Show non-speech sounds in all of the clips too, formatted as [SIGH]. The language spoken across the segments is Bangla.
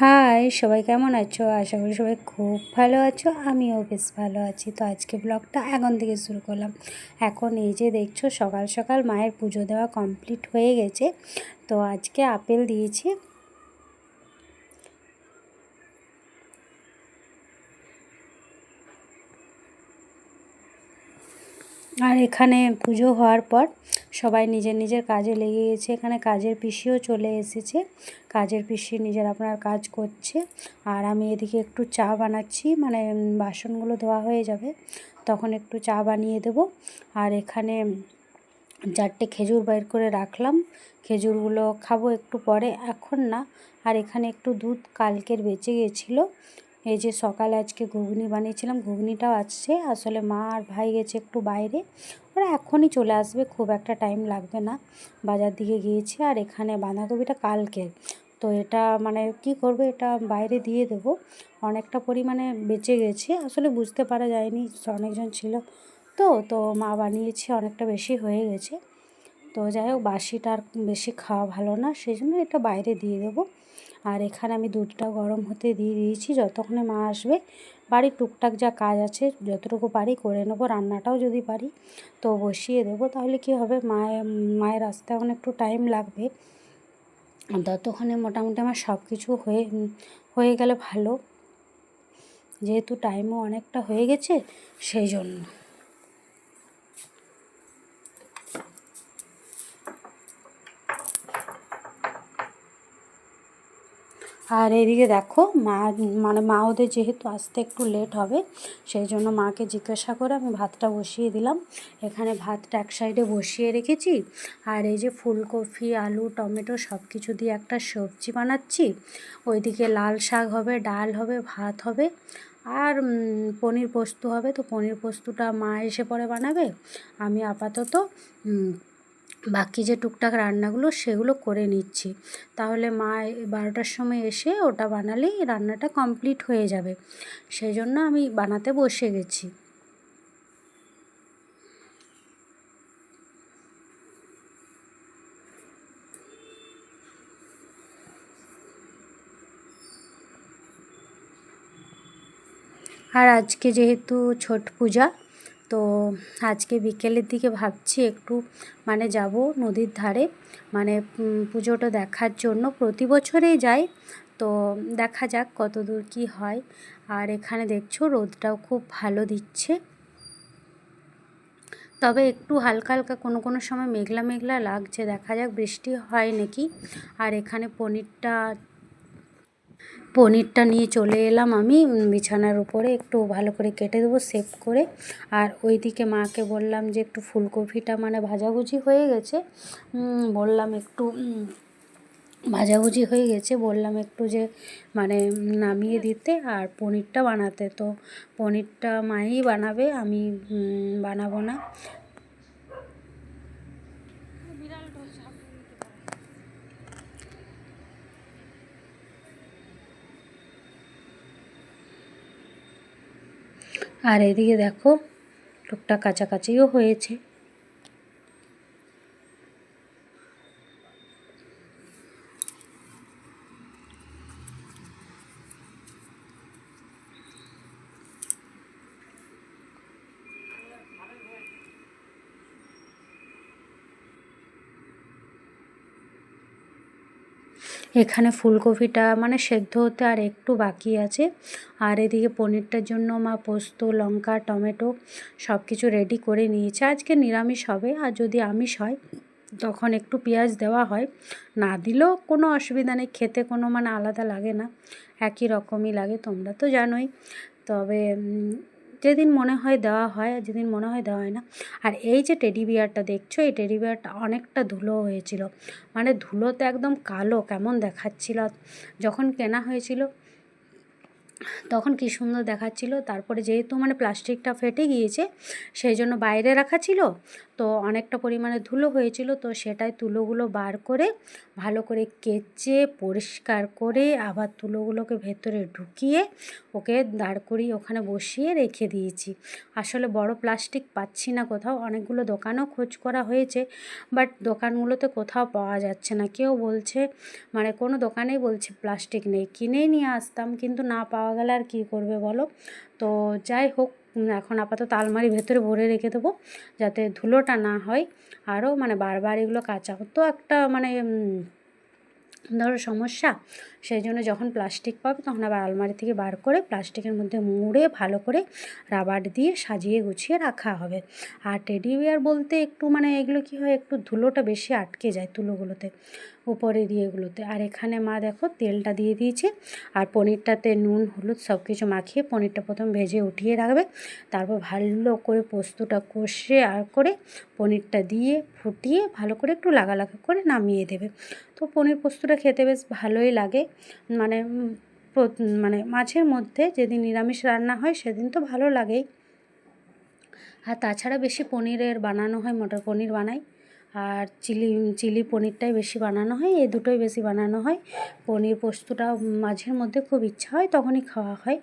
হাই, সবাই কেমন আছো? আশা করি সবাই খুব ভালো আছো, আমিও বেশ ভালো আছি। তো আজকে ব্লগটা এখন থেকে শুরু করলাম। এখন এই যে দেখছ, সকাল সকাল মায়ের পুজো দেওয়া কমপ্লিট হয়ে গেছে। তো আজকে আপেল দিয়েছি। আর এখানে পুজো হওয়ার পর সবাই নিজের নিজের কাজে লেগে গেছে। এখানে কাজের পিসিও চলে এসেছে। কাজের পিসি নিজের আপনার কাজ করছে। আর আমি এদিকে একটু চা বানাচ্ছি। মানে বাসনগুলো ধোয়া হয়ে যাবে। তখন একটু চা বানিয়ে দেব। আর এখানে চারটে খেজুর বাইর করে রাখলাম। খেজুরগুলো খাব একটু পরে। এখন না, আর এখানে একটু দুধ কালকের বেঁচে গেছিল। এই যে সকালে আজকে ঘুগনি বানিয়েছিলাম, ঘুগনিটাও আসছে। আসলে মা আর ভাই গেছে একটু বাইরে। ওরা এখনই চলে আসবে, খুব একটা টাইম লাগবে না। বাজার দিকে গিয়েছে আর এখানে বাঁধাকপিটা কালকের। তো এটা মানে কি করবে, এটা বাইরে দিয়ে দেবো। অনেকটা পরিমাণে বেঁচে গেছে। আসলে বুঝতে পারা যায়নি, অনেকজন ছিল তো তো মা বানিয়েছে, অনেকটা বেশি হয়ে গেছে। তো যাই হোক, বাসিটা আর বেশি খাওয়া ভালো না সেই জন্য এটা বাইরে দিয়ে দেবো। আর এখানে আমি দুধটা গরম হতে দিয়ে দিয়েছি, যতক্ষণে মা আসবে, বাড়ির টুকটাক যা কাজ আছে, যতটুকু পারি করে নেব, রান্নাটাও যদি পারি তো বসিয়ে দেবো। তাহলে কি হবে মায়ের মায়ের আসতে এখন একটু টাইম লাগবে। ততক্ষণে মোটামুটি আমার সব কিছু হয়ে হয়ে গেলে ভালো। যেহেতু টাইমও অনেকটা হয়ে গেছে, সেই জন্য। আর এদিকে দেখো, মা মানে মা ওদের যেহেতু আসতে একটু লেট হবে, সেই জন্য মাকে জিজ্ঞাসা করে আমি ভাতটা বসিয়ে দিলাম। এখানে ভাতটা এক সাইডে বসিয়ে রেখেছি, আর এই যে ফুলকপি, আলু, টমেটো সব কিছু দিয়ে একটা সবজি বানাচ্ছি। ওইদিকে লাল শাক হবে, ডাল হবে, ভাত হবে, আর পনির পোস্ত হবে। তো পনির পোস্তটা মা এসে পরে বানাবে, আমি আপাতত বাকি যে টুকটাক রান্নাগুলো সেগুলো করে নিচ্ছি। তাহলে মা বারোটার সময় এসে ওটা বানালেই রান্নাটা কমপ্লিট হয়ে যাবে। সেই জন্য আমি বানাতে বসে গেছি। আর আজকে যেহেতু ছট পূজা তো আজকে বিকেলের দিকে ভাবছি একটু মানে যাব নদীর ধারে। মানে পুজোটা দেখার জন্য প্রতি বছরেই যাই। তো দেখা যাক কত দূর কী হয়। আর এখানে দেখছ রোদটাও খুব ভালো দিচ্ছে। তবে একটু হালকা হালকা কোনো কোনো সময় মেঘলা মেঘলা লাগছে। দেখা যাক বৃষ্টি হয় নাকি। আর এখানে পনিরটা পনিরটা নিয়ে চলে এলাম আমি বিছানার উপরে একটু ভালো করে কেটে দেবো সেভ করে। আর ওইদিকে মাকে বললাম যে একটু ফুলকপিটা মানে ভাজাভুজি হয়ে গেছে। বললাম একটু ভাজাভুজি হয়ে গেছে, বললাম একটু যে মানে নামিয়ে দিতে আর পনিরটা বানাতে। তো পনিরটা মাই বানাবে, আমি বানাবো না। আর এদিকে দেখো টুকটাক কাছাকাছিও হয়েছে। এখানে ফুলকপিটা মানে সেদ্ধ হতে আর একটু বাকি আছে। আর এদিকে পনিরটার জন্য মা পোস্ত, লঙ্কা, টমেটো সব কিছু রেডি করে নিয়েছে। আজকে নিরামিষ হবে, আর যদি আমিষ হয়, তখন একটু পেঁয়াজ দেওয়া হয়। না দিলেও কোনো অসুবিধা নেই, খেতে কোনো মানে আলাদা লাগে না। একই রকমই লাগে, তোমরা তো জানোই। তবে যেদিন মনে হয় দেওয়া হয় আর যেদিন মনে হয় দেওয়া হয় না। আর এই যে টেডি বিয়ারটা দেখছ, এই টেডি বিয়ারটা অনেকটা ধুলো হয়েছিল। মানে ধুলোতে একদম কালো, কেমন দেখাচ্ছিল। যখন কেনা হয়েছিল, তখন কী সুন্দর দেখাচ্ছিল। তারপরে যেহেতু মানে প্লাস্টিকটা ফেটে গিয়েছে, সেই জন্য বাইরে রাখা ছিল। তো অনেকটা পরিমাণে ধুলো হয়েছিল, তো সেটাই তুলোগুলো বার করে ভালো করে কেচে পরিষ্কার করে আবার তুলোগুলোকে ভেতরে ঢুকিয়ে ওকে দাঁড় করিয়ে ওখানে বসিয়ে রেখে দিয়েছি। আসলে বড় প্লাস্টিক পাচ্ছি না কোথাও, অনেকগুলো দোকানও খোঁজ করা হয়েছে, বাট দোকানগুলোতে কোথাও পাওয়া যাচ্ছে না। কেউ বলছে মানে কোনো দোকানেই বলছে প্লাস্টিক নেই, কিনেই নিয়ে আসতাম, কিন্তু না পাওয়া গেলে আর কী করবে বলো? তো যাই হোক এখন আপাতত আলমারি ভেতরে ভরে রেখে দেবো যাতে ধুলোটা না হয়। আরও মানে বারবার এগুলো কাঁচা, তো একটা মানে ধরো সমস্যা সেই জন্য যখন প্লাস্টিক পাবে তখন আবার আলমারি থেকে বার করে প্লাস্টিকের মধ্যে মুড়ে ভালো করে রাবার দিয়ে সাজিয়ে গুছিয়ে রাখা হবে। আর টেডি বিয়ার বলতে একটু মানে এগুলো কী হয়, একটু ধুলোটা বেশি আটকে যায় তুলোগুলোতে উপরের ইয়েগুলোতে আর এখানে মা দেখো তেলটা দিয়ে দিয়েছে আর পনিরটাতে নুন, হলুদ সব কিছু মাখিয়ে পনিরটা প্রথম ভেজে উঠিয়ে রাখবে। তারপর ভালো করে পোস্তটা কষে আর করে পনিরটা দিয়ে ফুটিয়ে ভালো করে একটু লাগালাগা করে নামিয়ে দেবে। তো পনির পোস্তটা খেতে বেশ ভালোই লাগে। মানে মানে মাছের মধ্যে যেদিন নিরামিষ রান্না হয় সেদিন তো ভালো লাগেই। আর তাছাড়া বেশি পনিরের বানানো হয়, মটর পনির বানাই। আর চিলি চিলি পনিরটাই বেশি বানানো হয় এই দুটোই বেশি বানানো হয়। পনির পোস্তটা মাঝের মধ্যে খুব ইচ্ছা হয় তখনই খাওয়া হয়।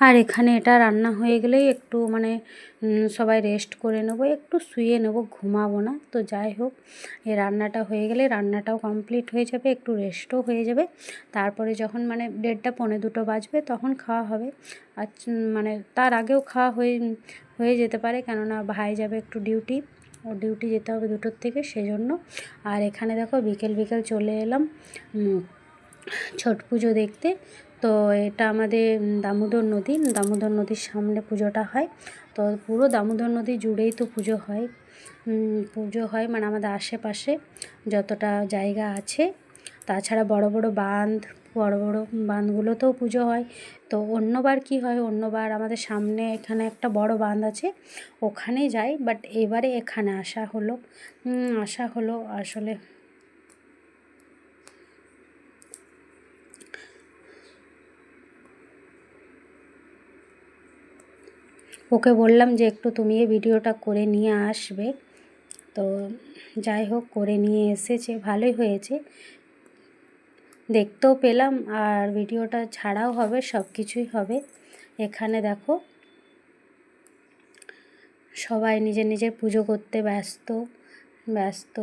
আর এখানে এটা রান্না হয়ে গেলেই একটু মানে সবাই রেস্ট করে নেব, একটু শুয়ে নেব, ঘুমাবো না। তো যাই হোক, এই রান্নাটা হয়ে গেলে রান্নাটাও কমপ্লিট হয়ে যাবে, একটু রেস্টও হয়ে যাবে। তারপরে যখন মানে দেড়টা পৌনে দুটো বাজবে তখন খাওয়া হবে। আর মানে তার আগেও খাওয়া হয়ে হয়ে যেতে পারে, কেননা ভাই যাবে একটু ডিউটি ও ডিউটি যেতে হবে দুটোর থেকে সেই জন্য আর এখানে দেখো বিকেল বিকেল চলে এলাম ছট পুজো দেখতে। তো এটা আমাদের দামোদর নদী। দামোদর নদীর সামনে পুজোটা হয়। তো পুরো দামোদর নদী জুড়েই তো পুজো হয়। পুজো হয় মানে আমাদের আশেপাশে যতটা জায়গা আছে। তাছাড়া বড় বড় বাঁধ, বড় বড় বাঁধগুলোতেও পুজো হয়। তো অন্যবার কি হয়, অন্যবার আমাদের সামনে এখানে একটা বড় বাঁধ আছে ওখানে যাই। বাট এবারে এখানে আসা হলো। আসা হলো আসলে ওকে বললাম যে একটু তুমি এই ভিডিওটা করে নিয়ে আসবে। তো যাই হোক, করে নিয়ে এসেছে, ভালোই হয়েছে। দেখতেও পেলাম, আর ভিডিওটা ছাড়াও হবে, সব কিছুই হবে। এখানে দেখো, সবাই নিজের নিজের পুজো করতে ব্যস্ত ব্যস্ত।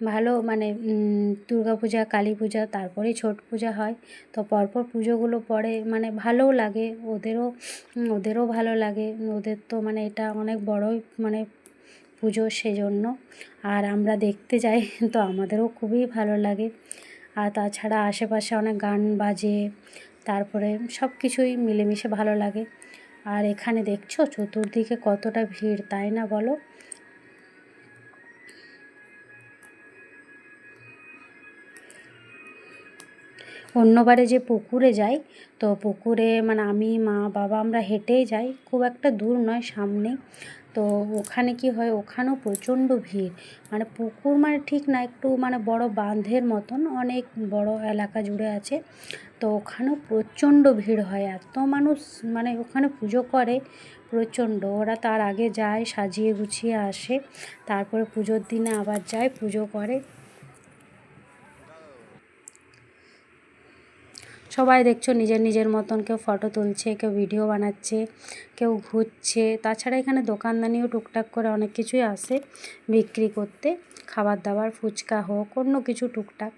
ভালো মানে দুর্গা পূজা, কালী পূজা, তারপরেই ছট পূজা হয়। তো পরপর পুজোগুলো পরে মানে ভালোও লাগে, ওদেরও ওদেরও ভালো লাগে। ওদের তো মানে এটা অনেক বড়ই মানে পুজো সেজন্য। আর আমরা দেখতে যাই, [LAUGHS] তো আমাদেরও খুবই ভালো লাগে। আর তাছাড়া আশেপাশে অনেক গান বাজে, তারপরে সব কিছুই মিলেমিশে ভালো লাগে। আর এখানে দেখছ, চতুর্দিকে কতটা ভিড়, তাই না বলো? অন্যবারে যে পুকুরে যাই, তো পুকুরে মানে আমি, মা, বাবা আমরা হেঁটেই যাই, খুব একটা দূর নয়, সামনে। তো ওখানে কি হয়, ওখানেও প্রচণ্ড ভিড়। মানে পুকুর মানে ঠিক না, একটু মানে বড় বাঁধের মতন, অনেক বড় এলাকা জুড়ে আছে। তো ওখানেও প্রচণ্ড ভিড় হয়, এত মানুষ মানে ওখানে পুজো করে প্রচণ্ড। ওরা তার আগে যায়, সাজিয়ে গুছিয়ে আসে, তারপরে পুজোর দিনে আবার যায়, পুজো করে। সবাই দেখছ, নিজের নিজের মতন কেউ ফটো তুলছে, কেউ ভিডিও বানাচ্ছে, কেউ ঘুরছে। তাছাড়া এখানে দোকানদানিও টুকটাক করে অনেক কিছুই আসে বিক্রি করতে। খাবার দাবার, ফুচকা হোক, অন্য কিছু টুকটাক।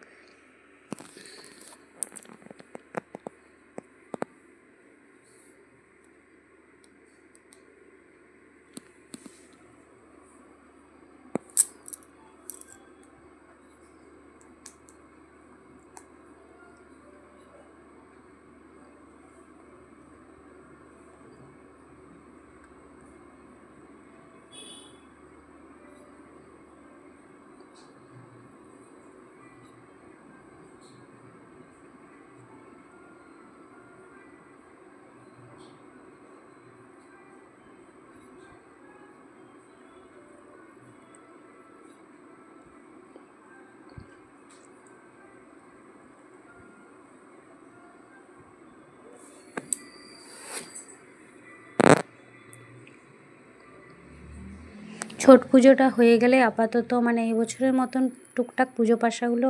ছট পুজোটা হয়ে গেলে আপাতত মানে এই বছরের মতন টুকটাক পুজো পাশাগুলো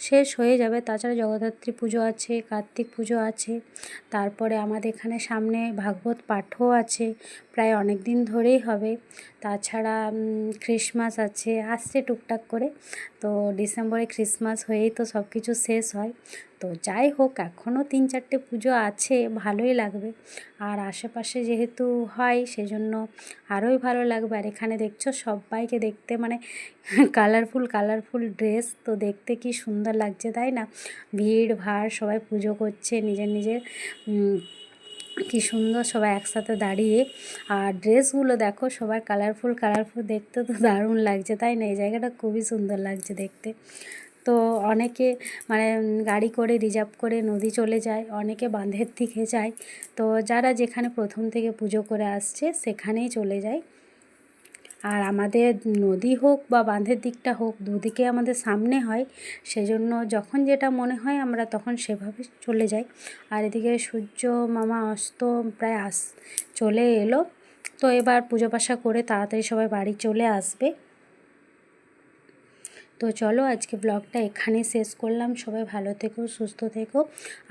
শেষ হয়ে যাবে। তাছাড়া জগদ্ধাত্রী পুজো আছে, কার্তিক পুজো আছে, তারপরে আমাদের এখানে সামনে ভাগবত পাঠও আছে, প্রায় অনেক দিন ধরেই হবে। তাছাড়া ক্রিসমাস আছে, আসছে টুকটাক করে। তো ডিসেম্বরে ক্রিসমাস হয়েই তো সব কিছু শেষ হয়। তো যাই হোক এখনও তিন চারটে পুজো আছে, ভালোই লাগবে। আর আশেপাশে যেহেতু হয়, সেজন্য আরোই ভালো লাগবে। আর এখানে দেখছ, সবাইকে দেখতে মানে কালারফুল কালারফুল ড্রেস তো দেখতে কি সুন্দর লাগছে, তাই না? ভিড় ভাড় সবাই পুজো করছে, নিজের নিজের কি সুন্দর সবাই একসাথে দাঁড়িয়ে। আর ড্রেসগুলো দেখো, সবার কালারফুল কালারফুল দেখতে তো দারুণ লাগছে, তাই না? এই জায়গাটা খুবই সুন্দর লাগছে দেখতে। তো অনেকে মানে গাড়ি করে, রিজার্ভ করে নদী চলে যায়, অনেকে বাঁধের দিকে যায়। তো যারা যেখানে প্রথম থেকে পুজো করে আসছে, সেখানেই চলে যায়। আর আমাদের নদী হোক বা বাঁধের দিকটা হোক, দুদিকে আমাদের সামনে হয়, সেজন্য যখন যেটা মনে হয় আমরা তখন সেভাবে চলে যাই। আর এদিকে সূর্য মামা অস্ত প্রায় আস, চলে এলো। তো এবার পুজো পাশা করে তাড়াতাড়ি সবাই বাড়ি চলে আসবে। তো চলো আজকে ব্লগটা এখানে শেষ করলাম। সবাই ভালো থেকো, সুস্থ থেকো।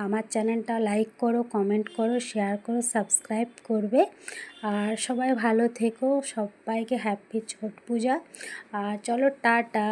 আমার চ্যানেলটা লাইক করো কমেন্ট করো শেয়ার করো সাবস্ক্রাইব করবে। আর সবাই ভালো থেকো, সবাইকে হ্যাপি ছট পূজা। আর চলো টাটা।